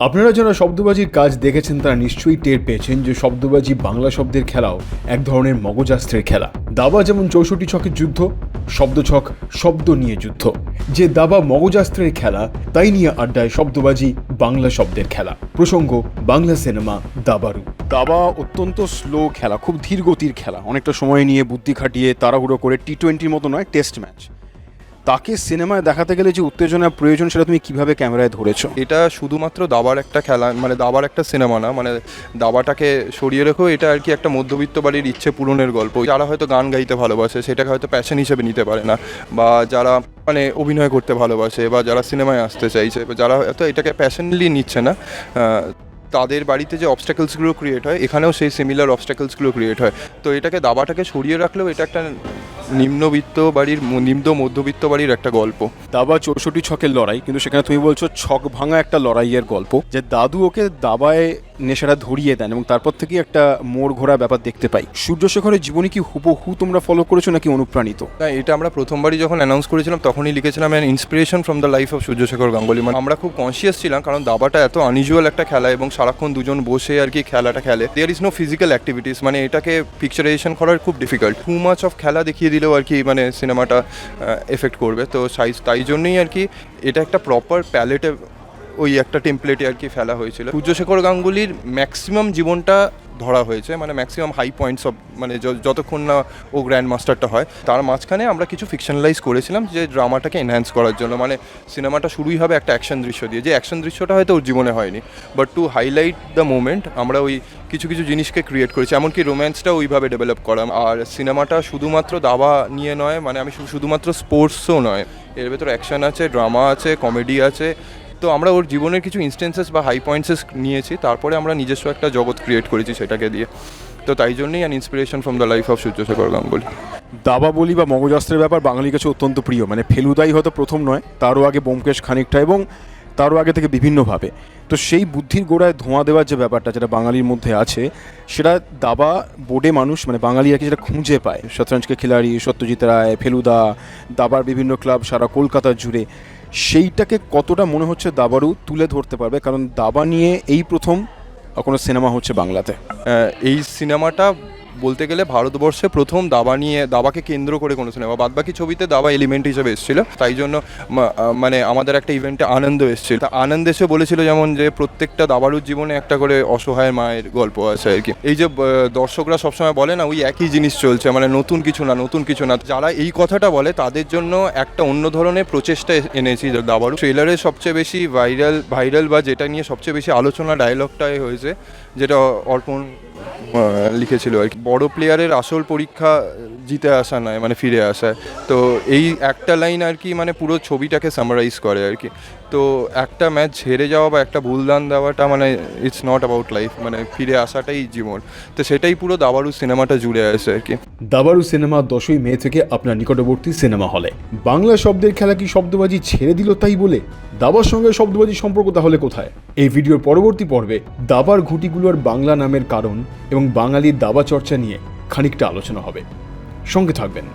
আপনারা যারা শব্দবাজির কাজ দেখেছেন, তারা নিশ্চয়ই টের পেয়েছেন যে শব্দবাজি বাংলা শব্দের খেলাও এক ধরনের মগজাস্ত্রের খেলা। দাবা যেমন চৌষট্টি ছকের যুদ্ধ শব্দছক শব্দ নিয়ে যুদ্ধ। যে দাবা মগজাস্ত্রের খেলা, তাই নিয়ে আড্ডায় শব্দবাজি বাংলা শব্দের খেলা। প্রসঙ্গ, বাংলা সিনেমা, দাবারু। দাবা অত্যন্ত স্লো খেলা, খুব ধীর গতির খেলা। অনেকটা সময় নিয়ে বুদ্ধি খাটিয়ে তাড়াহুড়ো করে টি টোয়েন্টির মতো নয় টেস্ট ম্যাচ তাকে সিনেমায় দেখাতে গেলে যে উত্তেজনা প্রয়োজন, সেটা তুমি কীভাবে ক্যামেরায় ধরেছো? এটা শুধুমাত্র দাবার একটা খেলা মানে দাবার একটা সিনেমা না মানে দাবাটাকে সরিয়ে রেখেও এটা আর কি একটা মধ্যবিত্ত বাড়ির ইচ্ছে পূরণের গল্প। যারা হয়তো গান গাইতে ভালোবাসে, সেটাকে হয়তো প্যাশন হিসেবে নিতে পারে না, বা যারা মানে অভিনয় করতে ভালোবাসে, বা যারা সিনেমায় আসতে চাইছে, বা যারা হয়তো এটাকে প্যাশনলি নিচ্ছে না তাদের বাড়িতে যে অবস্টাকেলসগুলো ক্রিয়েট হয়, এখানেও সেই সিমিলার অবস্টাকেলসগুলো ক্রিয়েট হয়। তো এটাকে, দাবাটাকে সরিয়ে রাখলেও এটা একটা নিম্নবিত্ত বাড়ির নিম্ন মধ্যবিত্ত বাড়ির একটা গল্প। দাবা চৌষট্টি ছকের লড়াই, কিন্তু সেখানে তুমি বলছো ছক ভাঙা একটা লড়াইয়ের গল্প, যে দাদু ওকে দাবায় নেশাটা ধরিয়ে দেন এবং তারপর থেকে একটা মোড় ঘোরা ব্যাপার দেখতে পাই। সূর্যশেখরের জীবনী কি হুবহু তোমরা ফলো করেছ নাকি অনুপ্রাণিত? না, এটা আমরা প্রথমবারই যখন অ্যানাউন্স করেছিলাম, তখনই লিখেছিলাম an inspiration from the life of Suryashekhar Ganguly. মানে আমরা খুব কনসিয়াস ছিলাম, কারণ দাবাটা এত আনইউজুয়াল একটা খেলা এবং সারাক্ষণ দুজন বসে আর কি খেলাটা খেলে there is no physical activities মানে এটাকে পিকচারাইজেশন করার খুব ডিফিকাল্ট টু মাচ অফ খেলা দেখিয়ে দিলেও আর কি মানে সিনেমাটা এফেক্ট করবে। তো সাইজ তাই জন্যই আর কি এটা একটা প্রপার প্যালেটে ওই একটা টেমপ্লেটে আর কি ফেলা হয়েছিল। সূর্যশেখর গাঙ্গুলির ম্যাক্সিমাম জীবনটা ধরা হয়েছে মানে ম্যাক্সিমাম হাই পয়েন্টস অফ মানে যতক্ষণ না ও গ্র্যান্ড মাস্টারটা হয়। তার মাঝখানে আমরা কিছু ফিকশনালাইজ করেছিলাম যে ড্রামাটাকে এনহ্যান্স করার জন্য মানে সিনেমাটা শুরুই হবে একটা অ্যাকশন দৃশ্য দিয়ে। যে অ্যাকশন দৃশ্যটা হয়তো ওর জীবনে হয়নি but to highlight the moment আমরা ওই কিছু কিছু জিনিসকে ক্রিয়েট করেছি। এমনকি রোম্যান্সটা ওইভাবে ডেভেলপ করা। আর সিনেমাটা শুধুমাত্র দাবা নিয়ে নয় মানে আমি শুধুমাত্র স্পোর্টসও নয়, এর ভেতর অ্যাকশন আছে ড্রামা আছে কমেডি আছে তো আমরা ওর জীবনের কিছু ইনস্টেন্সেস বা হাই পয়েন্টসেস নিয়েছি, তারপরে আমরা নিজস্ব একটা জগৎ ক্রিয়েট করেছি সেটাকে দিয়ে। তো তাই জন্যই an inspiration from the life of Suryashekhar Ganguly. দাবা বলি বা মগজাস্ত্রের ব্যাপার বাঙালির কাছে অত্যন্ত প্রিয়। মানে ফেলুদাই হয়তো প্রথম নয়, তারও আগে বোমকেশ খানিকটা এবং তারও আগে থেকে বিভিন্নভাবে। তো সেই বুদ্ধির গোড়ায় ধোঁয়া দেওয়ার যে ব্যাপারটা যেটা বাঙালির মধ্যে আছে, সেটা দাবা বোর্ডে মানুষ মানে বাঙালি আর কি যেটা খুঁজে পায়। শতরঞ্জকে খিলাড়ি, সত্যজিৎ রায়, ফেলুদা, দাবার বিভিন্ন ক্লাব সারা কলকাতা জুড়ে। সেইটাকে কতটা মনে হচ্ছে দাবারু তুলে ধরতে পারবে? কারণ দাবা নিয়ে এই প্রথম কোনো সিনেমা হচ্ছে বাংলাতে। এই সিনেমাটা বলতে গেলে ভারতবর্ষে প্রথম দাবা নিয়ে, দাবাকে কেন্দ্র করে কোনো সিনেমা বাদবাকি ছবিতে দাবা এলিমেন্ট হিসেবে এসেছিল। তাই জন্য মানে আমাদের একটা ইভেন্টে আনন্দ এসেছিল। তা আনন্দ এসে বলেছিল যেমন যে প্রত্যেকটা দাবারুর জীবনে একটা করে অসহায় মায়ের গল্প আছে আর কি। এই যে দর্শকরা সবসময় বলে না, ওই একই জিনিস চলছে মানে নতুন কিছু না, নতুন কিছু না। যারা এই কথাটা বলে, তাদের জন্য একটা অন্য ধরনের প্রচেষ্টা এনেছি দাবারু। ট্রেলারে সবচেয়ে বেশি ভাইরাল ভাইরাল বা যেটা নিয়ে সবচেয়ে বেশি আলোচনা ডায়লগটাই হয়েছে, যেটা অর্পণ লিখেছিল আর কি। বড় প্লেয়ারের আসল পরীক্ষা জিতে আসা নয় মানে ফিরে আসা। তো এই একটা লাইন আর কি মানে পুরো ছবিটাকে সামারাইজ করে আর কি। তো একটা ম্যাচ হেরে যাওয়া বা একটা ভুলদান দেওয়াটা মানে ইটস নট অ্যাবাউট লাইফ মানে ফিরে আসাটাই জীবন। তো সেটাই পুরো দাবারু সিনেমাটা জুড়ে আছে আর কি। দাবারু সিনেমা দশই মে থেকে আপনার নিকটবর্তী সিনেমা হলে। বাংলা শব্দের খেলা কি শব্দবাজি ছেড়ে দিল তাই বলে? দাবার সঙ্গে শব্দবাজি সম্পর্ক তাহলে কোথায়? এই ভিডিওর পরবর্তী পর্বে দাবার ঘুটিগুলোর বাংলা নামের কারণ এবং বাঙালির দাবা চর্চা নিয়ে খানিকটা আলোচনা হবে। সঙ্গে থাকবেন।